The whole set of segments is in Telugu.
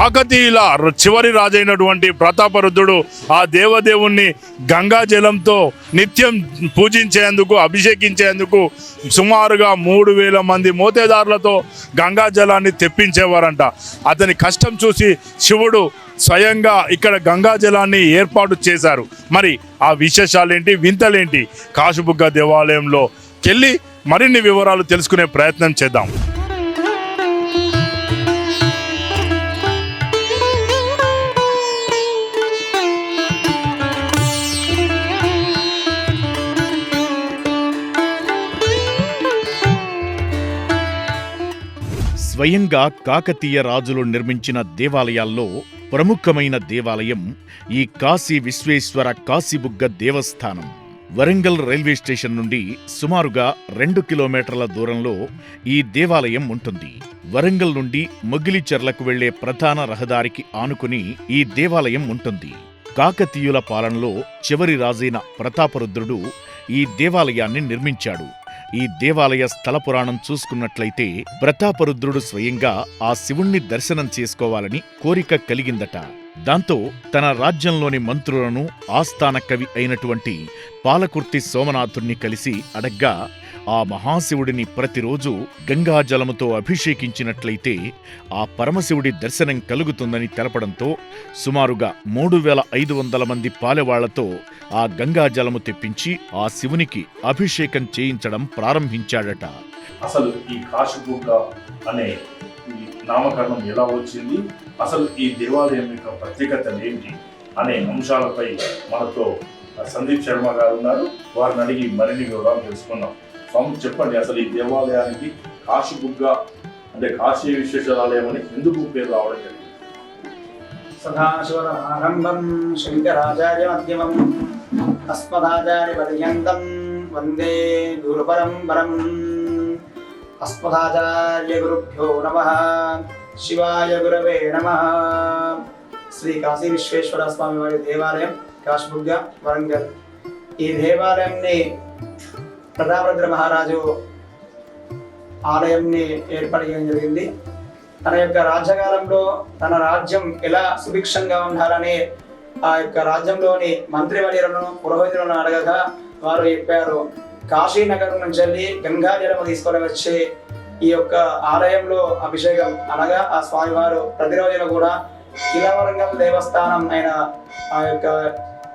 కాకతీయుల చివరి రాజైనటువంటి ప్రతాపరుద్రుడు ఆ దేవదేవుణ్ణి గంగా జలంతో నిత్యం పూజించేందుకు అభిషేకించేందుకు సుమారుగా మూడు వేల మంది మోతేదారులతో గంగా జలాన్ని తెప్పించేవారంట. అతని కష్టం చూసి శివుడు స్వయంగా ఇక్కడ గంగా జలాన్ని ఏర్పాటు చేశారు. మరి ఆ విశేషాలేంటి వింతలేంటి? కాశుబుగ్గ దేవాలయంలో కెళ్ళి మరిన్ని వివరాలు తెలుసుకునే ప్రయత్నం చేద్దాం. స్వయంగా కాకతీయ రాజులు నిర్మించిన దేవాలయాల్లో ప్రముఖమైన దేవాలయం ఈ కాశీ విశ్వేశ్వర కాశీబుగ్గ దేవస్థానం. వరంగల్ రైల్వే స్టేషన్ నుండి సుమారుగా రెండు కిలోమీటర్ల దూరంలో ఈ దేవాలయం ఉంటుంది. వరంగల్ నుండి మొగిలిచెర్లకు వెళ్ళే ప్రధాన రహదారికి ఆనుకుని ఈ దేవాలయం ఉంటుంది. కాకతీయుల పాలనలో చివరి రాజైన ప్రతాపరుద్రుడు ఈ దేవాలయాన్ని నిర్మించాడు. ఈ దేవాలయ స్థల పురాణం చూసుకున్నట్లయితే ప్రతాపరుద్రుడు స్వయంగా ఆ శివుణ్ణి దర్శనం చేసుకోవాలని కోరిక కలిగిందట. దాంతో తన రాజ్యంలోని మంత్రులను ఆస్థాన కవి అయినటువంటి పాలకుర్తి సోమనాథుణ్ణి కలిసి అడగ్గా ఆ మహాశివుడిని ప్రతిరోజు గంగాజలముతో అభిషేకించినట్లయితే ఆ పరమశివుడి దర్శనం కలుగుతుందని తెలపడంతో సుమారుగా మూడు వేల ఐదు వందల మంది పాలెవాళ్ళతో ఆ గంగాజలము తెప్పించి ఆ శివునికి అభిషేకం చేయించడం ప్రారంభించాడట. అసలు ఈ కాశీబుగ్గ అనే నామకరణం ఎలా వచ్చింది? అసలు ఈ దేవాలయం యొక్క ప్రత్యేకతలు ఏంటి అనే అంశాలపై మనతో సందీప్ శర్మ గారు ఉన్నారు. వారిని అడిగి మరిన్ని వివరాలు తెలుసుకున్నాం స్వామి చెప్పండి అసలు ఈ దేవాలయానికి కాశీబుగ్గ అంటే కాశీ విశ్వేశ్వరాలయం అని ఎందుకు పేరు రావడం జరిగింది? మధ్యమం ఆస్పదాజాయ్ పర్యంతం వందే గురుపరంపరం. అస్మదాచార్యగురుభ్యో నమ. శివాయ గురవే నమ. శ్రీ కాశీ విశ్వేశ్వర స్వామి వారి దేవాలయం కాశ్బుగ్గ వరంగల్. ఈ దేవాలయంని ప్రతాపరుద్ర మహారాజు ఆలయంని ఏర్పాటు చేయడం జరిగింది. తన యొక్క రాజ్యకాలంలో తన రాజ్యం ఎలా సుభిక్షంగా ఉండాలని ఆ యొక్క రాజ్యంలోని మంత్రివర్యులను పురోహితులను అడగగా వారు చెప్పారు. కాశీనగరం నుంచి వెళ్ళి గంగా జలము తీసుకొని వచ్చి ఈ యొక్క ఆలయంలో అభిషేకం అనగా ఆ స్వామివారు ప్రతిరోజున కూడా కిలవరంగల్ దేవస్థానం అయిన ఆ యొక్క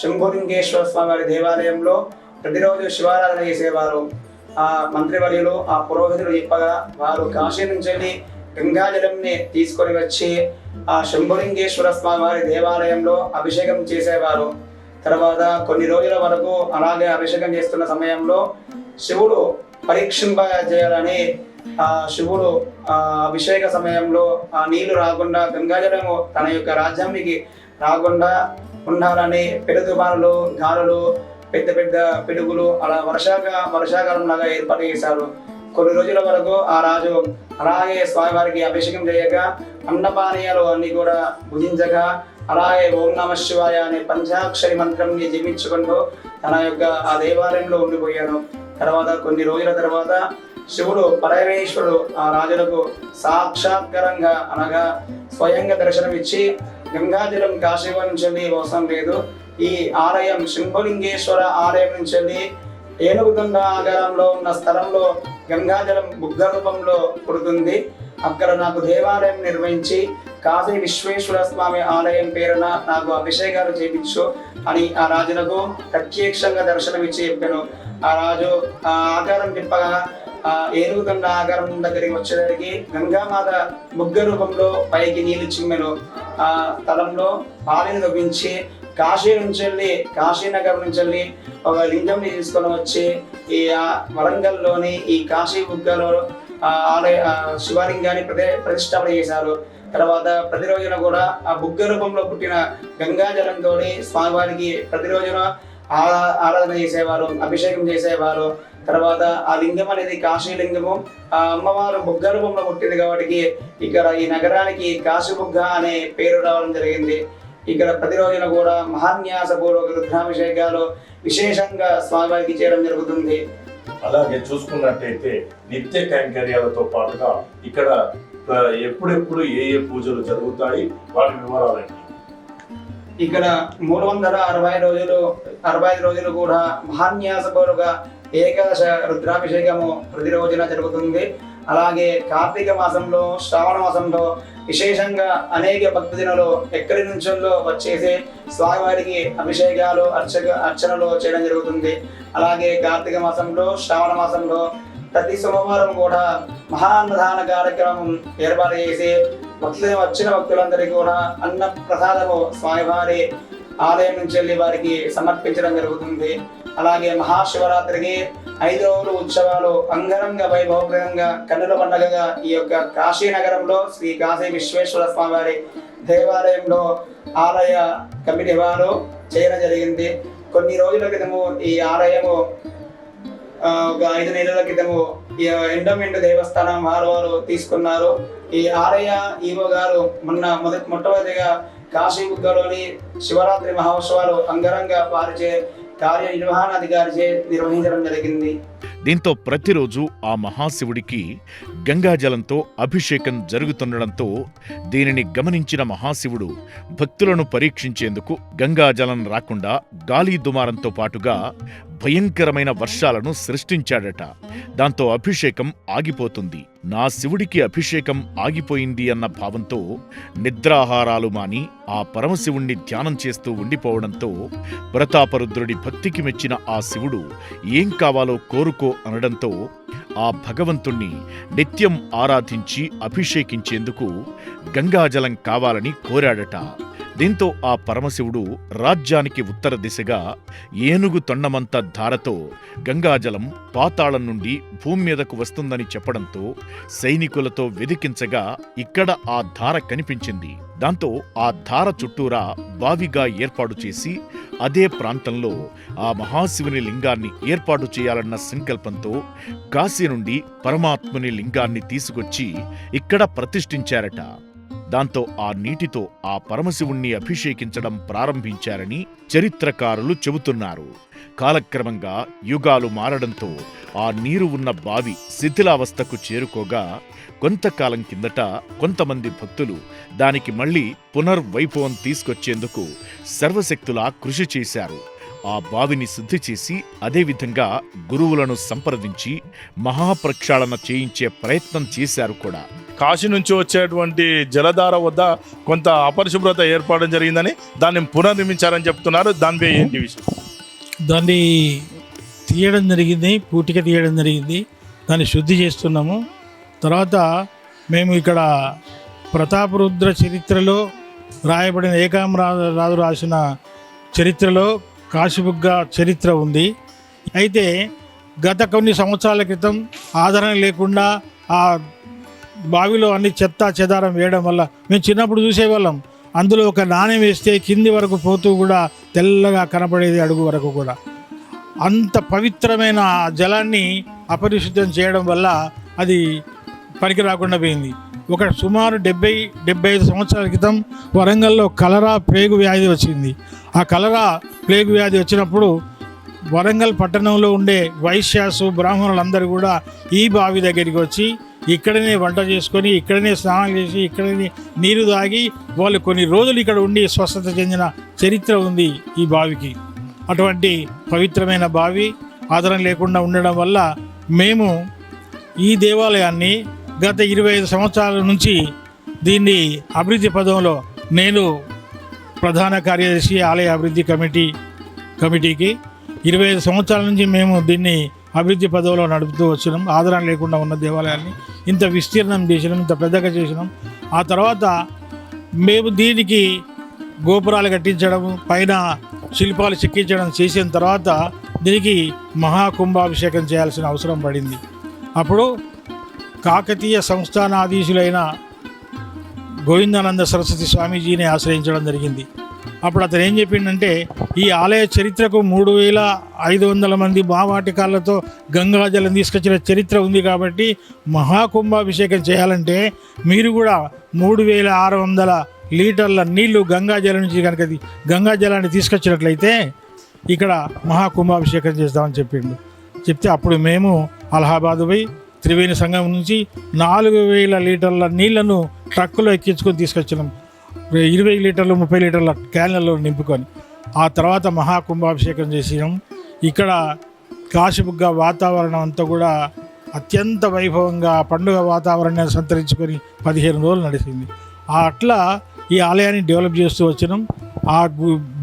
శంభులింగేశ్వర స్వామి వారి దేవాలయంలో ప్రతిరోజు శివారాధన చేసేవారు. ఆ మంత్రివర్యులు ఆ పురోహితులు చెప్పగా వారు కాశీ నుంచి వెళ్ళి గంగాజలంని తీసుకొని వచ్చి ఆ శంభులింగేశ్వర స్వామి వారి దేవాలయంలో అభిషేకం చేసేవారు. తర్వాత కొన్ని రోజుల వరకు అలాగే అభిషేకం చేస్తున్న సమయంలో శివుడు పరీక్షింప చేయాలని శివుడు ఆ అభిషేక సమయంలో ఆ నీళ్ళు రాకుండా గంగాజలము తన యొక్క రాజ్యానికి రాకుండా ఉండాలని పెడుతుబారులు గాలులు పెద్ద పెద్ద పిడుగులు అలా వర్షాక వర్షాకాలం లాగా ఏర్పాటు చేశారు. కొన్ని రోజుల వరకు ఆ రాజు అలాగే స్వామివారికి అభిషేకం చేయక అన్నపానీయాలు అన్ని కూడా భుజించగా అలాగే ఓం నమ శివాయ అనే పంచాక్షరి మంత్రంని జీవించుకుంటూ తన యొక్క ఆ దేవాలయంలో ఉండిపోయాను తర్వాత కొన్ని రోజుల తర్వాత శివుడు పరమేశ్వరుడు ఆ రాజులకు సాక్షాత్కరంగా అనగా స్వయంగా దర్శనమిచ్చి గంగాజలం కాశీవ నుంచి వెళ్ళి అవసరం లేదు. ఈ ఆలయం శంభులింగేశ్వర ఆలయం నుంచి వెళ్ళి ఏనుగుదండ ఆగారంలో ఉన్న స్థలంలో గంగాజలం బుగ్గ రూపంలో పుడుతుంది. అక్కడ నాకు దేవాలయం నిర్వహించి కాశీ విశ్వేశ్వర స్వామి ఆలయం పేరున నాకు అభిషేకాలు చేయించు అని ఆ రాజులకు ప్రత్యక్షంగా దర్శనమిచ్చి చెప్పాను. ఆ రాజు ఆ ఆకారం తిప్పగా ఏనుగుతండ ఆగారం దగ్గరికి వచ్చేసరికి గంగామాత బుగ్గ రూపంలో పైకి నీళ్ళు చిమ్మెను. ఆ స్థలంలో పాలిని తవ్వించి కాశీ నుంచి వెళ్ళి కాశీనగర్ నుంచి వెళ్ళి ఒక లింగంని తీసుకొని వచ్చి ఈ వరంగల్లోని ఈ కాశీ బుగ్గలో ఆలయ శివలింగాన్ని ప్రతి ప్రతిష్టాపన చేశారు. తర్వాత ప్రతిరోజున కూడా ఆ బుగ్గ రూపంలో పుట్టిన గంగాజలంతో స్వామివారికి ప్రతిరోజున ఆరాధన చేసేవారు అభిషేకం చేసేవారు. తర్వాత ఆ లింగం అనేది కాశీ లింగము. ఆ అమ్మవారు బుగ్గ రూపంలో పుట్టింది కాబట్టి ఇక్కడ ఈ నగరానికి కాశీ బుగ్గ అనే పేరు రావడం జరిగింది. ఇక్కడ ప్రతి రోజున కూడా మహాన్యాసపూర్వక రుద్రాభిషేకాలు విశేషంగా స్వామివారికి చేయడం జరుగుతుంది. అలాగే చూసుకున్నట్టయితే నిత్య కైంకర్యాలతో పాటుగా ఇక్కడ ఎప్పుడెప్పుడు ఏ ఏ పూజలు జరుగుతాయి వాటి వివరాలండి ఇక్కడ మూడు వందల అరవై రోజులు అరవై ఐదు రోజులు కూడా మహాన్యాసపూర్వక ఏకాదశ రుద్రాభిషేకము ప్రతి రోజున జరుగుతుంది. అలాగే కార్తీక మాసంలో శ్రావణ మాసంలో విశేషంగా అనేక భక్తజనులు ఎక్కడి నుంచో వచ్చేసి స్వామివారికి అభిషేకాలు అర్చక అర్చనలు చేయడం జరుగుతుంది. అలాగే కార్తీక మాసంలో శ్రావణ మాసంలో ప్రతి సోమవారం కూడా మహాన్నదాన కార్యక్రమం ఏర్పాటు చేసి భక్తులు వచ్చిన భక్తులందరికీ కూడా అన్న ప్రసాదము స్వామివారి ఆలయం నుంచి వెళ్ళి వారికి సమర్పించడం జరుగుతుంది. అలాగే మహాశివరాత్రికి ఐదు రోజులు ఉత్సవాలు అంగరంగ వైభవప్రదంగా కన్నుల పండగగా ఈ యొక్క కాశీ నగరంలో శ్రీ కాశీ విశ్వేశ్వర స్వామి వారి దేవాలయంలో ఆలయ కమిటీ వారు చేయడం జరిగింది. కొన్ని రోజుల క్రితము ఈ ఆలయము ఒక ఐదు నెలల క్రితము ఈ ఎండోమెంట్ దేవస్థానం వారు వారు తీసుకున్నారు. ఈ ఆలయ ఈవో గారు మొన్న మొదటి మొట్టమొదటిగా కాశీబుగ్గలోని శివరాత్రి మహోత్సవాలు అంగరంగ వారిచే కార్యనిర్వహణాధికారిచే నిర్వహించడం జరిగింది. దీంతో ప్రతిరోజు ఆ మహాశివుడికి గంగాజలంతో అభిషేకం జరుగుతుండడంతో దీనిని గమనించిన మహాశివుడు భక్తులను పరీక్షించేందుకు గంగాజలం రాకుండా గాలి దుమారంతో పాటుగా భయంకరమైన వర్షాలను సృష్టించాడట. దాంతో అభిషేకం ఆగిపోతుంది. నా శివుడికి అభిషేకం ఆగిపోయింది అన్న భావంతో నిద్రాహారాలు మాని ఆ పరమశివుణ్ణి ధ్యానం చేస్తూ ఉండిపోవడంతో ప్రతాపరుద్రుడి భక్తికి మెచ్చిన ఆ శివుడు ఏం కావాలో కోరుకో అనడంతో ఆ భగవంతుణ్ణి నిత్యం ఆరాధించి అభిషేకించేందుకు గంగాజలం కావాలని కోరాడట. దీంతో ఆ పరమశివుడు రాజ్యానికి ఉత్తర దిశగా ఏనుగు తొండమంత ధారతో గంగాజలం పాతాళం నుండి భూమి మీదకు వస్తుందని చెప్పడంతో సైనికులతో వెదికించగా ఇక్కడ ఆ ధార కనిపించింది. దాంతో ఆ ధార చుట్టూరా బావిగా ఏర్పాటు చేసి అదే ప్రాంతంలో ఆ మహాశివుని లింగాన్ని ఏర్పాటు చేయాలన్న సంకల్పంతో కాశీ నుండి పరమాత్ముని లింగాన్ని తీసుకొచ్చి ఇక్కడ ప్రతిష్ఠించారట. దాంతో ఆ నీటితో ఆ పరమశివుణ్ణి అభిషేకించడం ప్రారంభించారని చరిత్రకారులు చెబుతున్నారు. కాలక్రమంగా యుగాలు మారడంతో ఆ నీరు ఉన్న బావి శిథిలావస్థకు చేరుకోగా కొంతకాలం కిందట కొంతమంది భక్తులు దానికి మళ్ళీ పునర్వైభవం తీసుకొచ్చేందుకు సర్వశక్తులా కృషి చేశారు. ఆ బావిని శుద్ధి చేసి అదేవిధంగా గురువులను సంప్రదించి మహాప్రక్షాళన చేయించే ప్రయత్నం చేశారు కూడా. కాశీ నుంచి వచ్చేటువంటి జలధార వద్ద కొంత అపరిశుభ్రత ఏర్పడడం జరిగిందని దాన్ని పునర్నిర్మించారని చెప్తున్నారు. దానిపై ఏంటి విషయం దాన్ని తీయడం జరిగింది పూటిక తీయడం జరిగింది. దాన్ని శుద్ధి చేస్తున్నాము. తర్వాత మేము ఇక్కడ ప్రతాపరుద్ర చరిత్రలో రాయబడిన ఏకామరాజు రాజు రాసిన చరిత్రలో కాశీబుగ్గ చరిత్ర ఉంది. అయితే గత కొన్ని సంవత్సరాల క్రితం ఆదరణ లేకుండా ఆ బావిలో అన్ని చెత్త చెదారం వేయడం వల్ల మేము చిన్నప్పుడు చూసేవాళ్ళం. అందులో ఒక నాణ్యం వేస్తే కింది వరకు పోతూ కూడా తెల్లగా కనపడేది అడుగు వరకు కూడా. అంత పవిత్రమైన జలాన్ని అపరిశుద్ధం చేయడం వల్ల అది పనికి రాకుండా పోయింది. ఒక సుమారు డెబ్బై డెబ్బై ఐదు సంవత్సరాల క్రితం వరంగల్లో కలరా ప్లేగు వ్యాధి వచ్చింది. ఆ కలరా ప్లేగు వ్యాధి వచ్చినప్పుడు వరంగల్ పట్టణంలో ఉండే వైశ్యాసు బ్రాహ్మణులందరూ కూడా ఈ బావి దగ్గరికి వచ్చి ఇక్కడనే వంట చేసుకొని ఇక్కడనే స్నానం చేసి ఇక్కడనే నీరు తాగి వాళ్ళు కొన్ని రోజులు ఇక్కడ ఉండి స్వస్థత చెందిన చరిత్ర ఉంది ఈ బావికి. అటువంటి పవిత్రమైన బావి ఆదరణ లేకుండా ఉండడం వల్ల మేము ఈ దేవాలయాన్ని గత ఇరవై ఐదు సంవత్సరాల నుంచి దీన్ని అభివృద్ధి పదంలో నేను ప్రధాన కార్యదర్శి ఆలయ అభివృద్ధి కమిటీ కమిటీకి ఇరవై ఐదు సంవత్సరాల నుంచి మేము దీన్ని అభివృద్ధి పదవిలో నడుపుతూ వచ్చినాం. ఆదరణ లేకుండా ఉన్న దేవాలయాన్ని ఇంత విస్తీర్ణం చేసినాం ఇంత పెద్దగా చేసినాం. ఆ తర్వాత మేము దీనికి గోపురాలు కట్టించడం పైన శిల్పాలు చెక్కించడం చేసిన తర్వాత దీనికి మహాకుంభాభిషేకం చేయాల్సిన అవసరం పడింది. అప్పుడు కాకతీయ సంస్థానాధీశులైన గోవిందానంద సరస్వతి స్వామీజీని ఆశ్రయించడం జరిగింది. అప్పుడు అతను ఏం చెప్పిండంటే ఈ ఆలయ చరిత్రకు మూడు వేల ఐదు వందల మంది భావాటికాలతో గంగాజలం తీసుకొచ్చిన చరిత్ర ఉంది కాబట్టి మహాకుంభాభిషేకం చేయాలంటే మీరు కూడా మూడు వేల ఆరు వందల లీటర్ల నీళ్ళు గంగాజలం నుంచి కనుక గంగాజలాన్ని తీసుకొచ్చినట్లయితే ఇక్కడ మహాకుంభాభిషేకం చేస్తామని చెప్పిండు. చెప్తే అప్పుడు మేము అలహాబాద్ పోయి త్రివేణి సంఘం నుంచి నాలుగు వేల లీటర్ల నీళ్ళను ట్రక్కులో ఎక్కించుకొని తీసుకొచ్చినాం. ఇరవై లీటర్లు ముప్పై లీటర్ల క్యాన్లలో నింపుకొని ఆ తర్వాత మహాకుంభాభిషేకం చేసినాం. ఇక్కడ కాశీబుగ్గ వాతావరణం అంతా కూడా అత్యంత వైభవంగా పండుగ వాతావరణాన్ని సంతరించుకొని పదిహేను రోజులు నడిచింది. ఆ అట్లా ఈ ఆలయాన్ని డెవలప్ చేస్తూ వచ్చినాం. ఆ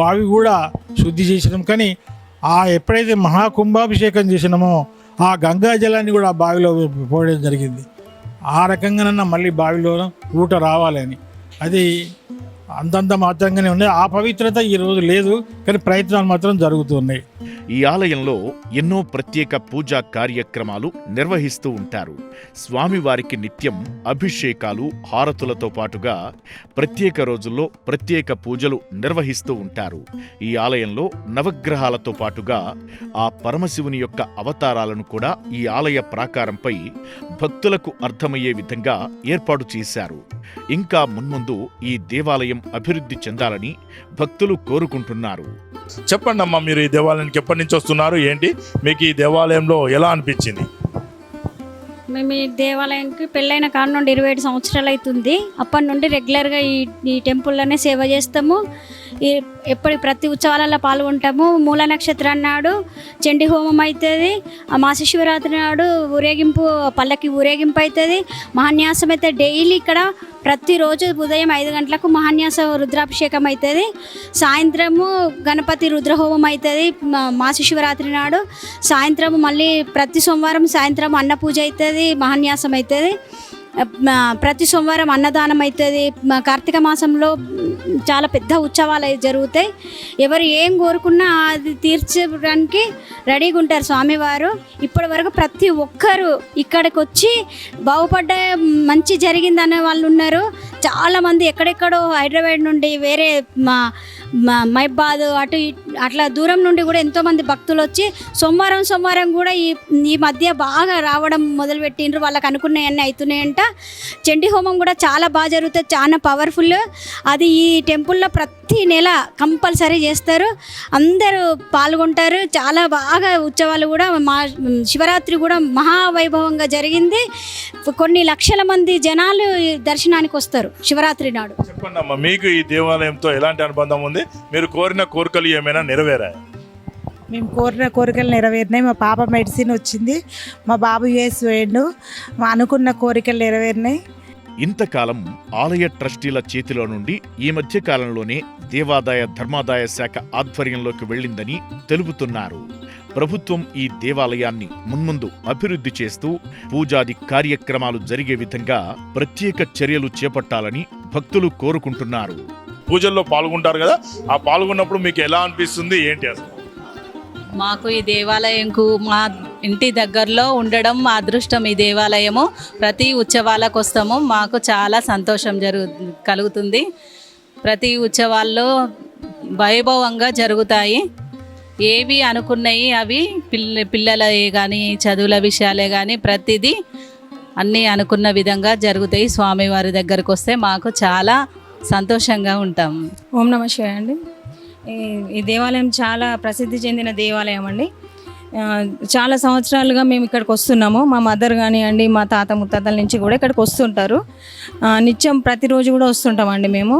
బావి కూడా శుద్ధి చేసినాం. కానీ ఆ ఎప్పుడైతే మహాకుంభాభిషేకం చేసినామో ఆ గంగా జలాన్ని కూడా ఆ బావిలో పోయడం జరిగింది. ఆ రకంగానన్నా మళ్ళీ బావిలో ఊట రావాలని అది అంతంత మాత్రంగానే ఉన్నాయి. ఆ పవిత్రత ఈ రోజు లేదు కానీ ప్రయత్నాలు మాత్రం జరుగుతున్నాయి. ఈ ఆలయంలో ఎన్నో ప్రత్యేక పూజా కార్యక్రమాలు నిర్వహిస్తూ ఉంటారు. స్వామివారికి నిత్యం అభిషేకాలు హారతులతో పాటుగా ప్రత్యేక రోజుల్లో ప్రత్యేక పూజలు నిర్వహిస్తూ ఉంటారు. ఈ ఆలయంలో నవగ్రహాలతో పాటుగా ఆ పరమశివుని యొక్క అవతారాలను కూడా ఈ ఆలయ ప్రాకారంపై భక్తులకు అర్థమయ్యే విధంగా ఏర్పాటు చేశారు. ఇంకా మున్ముందు ఈ దేవాలయం అభివృద్ధి చెందాలని భక్తులు కోరుకుంటున్నారు. చెప్పండి అమ్మా మీరు ఈ దేవాలయానికి ఎప్పటి నుంచి వస్తున్నారు? ఏంటి? మీకు ఈ దేవాలయంలో ఎలా అనిపించింది? మేము ఈ దేవాలయానికి పెళ్ళైన కాడ నుండి ఇరవై ఏడు సంవత్సరాలు అవుతుంది. అప్పటి నుండి రెగ్యులర్గా ఈ ఈ టెంపుల్లోనే సేవ చేస్తాము. ఎప్పటి ప్రతి ఉత్సవాలలో పాల్గొంటాము. మూల నక్షత్రం నాడు చండి హోమం అవుతుంది మాసశివరాత్రి మాస శివరాత్రి నాడు ఊరేగింపు పల్లకి ఊరేగింపు అవుతుంది మహాన్యాసం అయితే డైలీ ఇక్కడ ప్రతిరోజు ఉదయం ఐదు గంటలకు మహాన్యాస రుద్రాభిషేకం అవుతుంది సాయంత్రము గణపతి రుద్రహోమం అవుతుంది మాస శివరాత్రి నాడు. సాయంత్రం మళ్ళీ ప్రతి సోమవారం సాయంత్రం అన్నపూజ అవుతుంది మహాన్యాసం అవుతుంది ప్రతి సోమవారం అన్నదానం అవుతుంది. కార్తీక మాసంలో చాలా పెద్ద ఉత్సవాలు జరుగుతాయి. ఎవరు ఏం కోరుకున్నా అది తీర్చడానికి రెడీగా ఉంటారు స్వామివారు. ఇప్పటి వరకు ప్రతి ఒక్కరు ఇక్కడికి వచ్చి బాగుపడ్డ మంచి జరిగిందనే వాళ్ళు ఉన్నారు. చాలామంది ఎక్కడెక్కడో హైదరాబాద్ నుండి వేరే మా మా- మైబాద్ అటు ఇటు అట్లా దూరం నుండి కూడా ఎంతోమంది భక్తులు వచ్చి సోమవారం సోమవారం కూడా ఈ ఈ మధ్య బాగా రావడం మొదలుపెట్టిండ్రు. వాళ్ళకి అనుకున్నాయన్నీ అవుతున్నాయంట చండీ హోమం కూడా చాలా బాగా జరుగుతుంది. చాలా పవర్ఫుల్ అది ఈ టెంపుల్లో ప్రతి నెల కంపల్సరీ చేస్తారు. అందరూ పాల్గొంటారు. చాలా బాగా ఉత్సవాలు కూడా మా శివరాత్రి కూడా మహావైభవంగా జరిగింది. కొన్ని లక్షల మంది జనాలు దర్శనానికి వస్తారు శివరాత్రి నాడు. చెప్పండి అమ్మా మీకు ఈ దేవాలయంతో ఎలాంటి అనుబంధం ఉంది? మీరు కోరిన కోరికలు ఏమైనా నెరవేరాయి? మేము కోరిన కోరికలు నెరవేరినాయి. మా పాప మెడిసిన్ వచ్చింది. మా బాబు యుఎస్ మా అనుకున్న కోరికలు నెరవేరినాయి. ఇంతకాలం ఆలయ ట్రస్టీల చేతిలో నుండి ఈ మధ్య కాలంలోనే దేవాదాయ ధర్మాదాయ శాఖ ఆధ్వర్యంలోకి వెళ్ళిందని తెలుపుతున్నారు. ప్రభుత్వం ఈ దేవాలయాన్ని మున్ముందు అభివృద్ధి చేస్తూ పూజాది కార్యక్రమాలు జరిగే విధంగా ప్రత్యేక చర్యలు చేపట్టాలని భక్తులు కోరుకుంటున్నారు. పూజల్లో పాల్గొంటారు కదా ఆ పాల్గొన్నప్పుడు మీకు ఎలా అనిపిస్తుంది ఏంటి అసలు? మాకు ఈ దేవాలయంకు మా ఇంటి దగ్గరలో ఉండడం మా అదృష్టం ఈ దేవాలయము. ప్రతి ఉత్సవాలకు వస్తాము. మాకు చాలా సంతోషం జరుగు కలుగుతుంది. ప్రతి ఉత్సవాల్లో వైభవంగా జరుగుతాయి. ఏవి అనుకున్నాయి అవి పిల్ల పిల్లలే కానీ చదువుల విషయాలే కానీ ప్రతిదీ అన్నీ అనుకున్న విధంగా జరుగుతాయి. స్వామివారి దగ్గరకు వస్తే మాకు చాలా సంతోషంగా ఉంటాం. ఓం నమ శివాయ అండి ఈ ఈ దేవాలయం చాలా ప్రసిద్ధి చెందిన దేవాలయం అండి. చాలా సంవత్సరాలుగా మేము ఇక్కడికి వస్తున్నాము. మా మదర్ కానివ్వండి మా తాత ముత్తాతల నుంచి కూడా ఇక్కడికి వస్తుంటారు. నిత్యం ప్రతిరోజు కూడా వస్తుంటామండి మేము.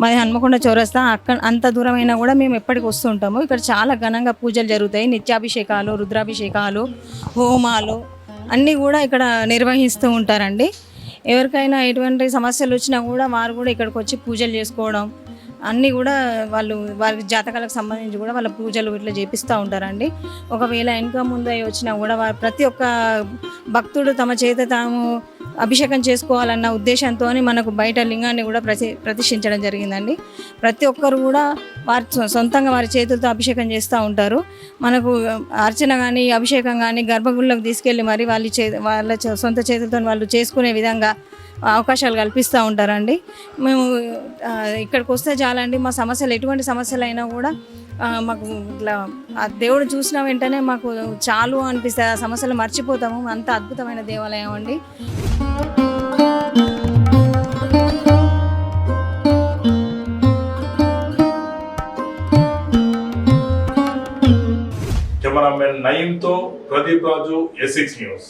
మాది హన్మకొండ చౌరస్తా. అక్కడ అంత దూరమైనా కూడా మేము ఎప్పటికి వస్తుంటాము. ఇక్కడ చాలా ఘనంగా పూజలు జరుగుతాయి. నిత్యాభిషేకాలు రుద్రాభిషేకాలు హోమాలు అన్నీ కూడా ఇక్కడ నిర్వహిస్తూ ఉంటారండి. ఎవరికైనా ఎటువంటి సమస్యలు వచ్చినా కూడా వారు కూడా ఇక్కడికి వచ్చి పూజలు చేసుకోవడం అన్నీ కూడా వాళ్ళు వారి జాతకాలకు సంబంధించి కూడా వాళ్ళ పూజలు ఇట్లా చేపిస్తూ ఉంటారండి. ఒకవేళ వెనుక ముందు అయి వచ్చినా కూడా వారు ప్రతి ఒక్క భక్తుడు తమ చేత తాము అభిషేకం చేసుకోవాలన్న ఉద్దేశంతో మనకు బయట లింగాన్ని కూడా ప్రతి ప్రతిష్ఠించడం జరిగిందండి. ప్రతి ఒక్కరు కూడా వారి సొ- సొంతంగా వారి చేతులతో అభిషేకం చేస్తూ ఉంటారు. మనకు అర్చన కానీ అభిషేకం కానీ గర్భగుళ్ళకు తీసుకెళ్ళి మరి వాళ్ళ చే వాళ్ళ సొంత చేతులతో వాళ్ళు చేసుకునే విధంగా అవకాశాలు కల్పిస్తూ ఉంటారండి. మేము ఇక్కడికి వస్తే చాలండి. మా సమస్యలు ఎటువంటి సమస్యలు అయినా కూడా మాకు ఇట్లా ఆ దేవుడు చూసిన వెంటనే మాకు చాలు అనిపిస్తుంది. ఆ సమస్యలు మర్చిపోతాము. అంత అద్భుతమైన దేవాలయం అండి. Cameraman నయీంతో Pradeep Raju A six news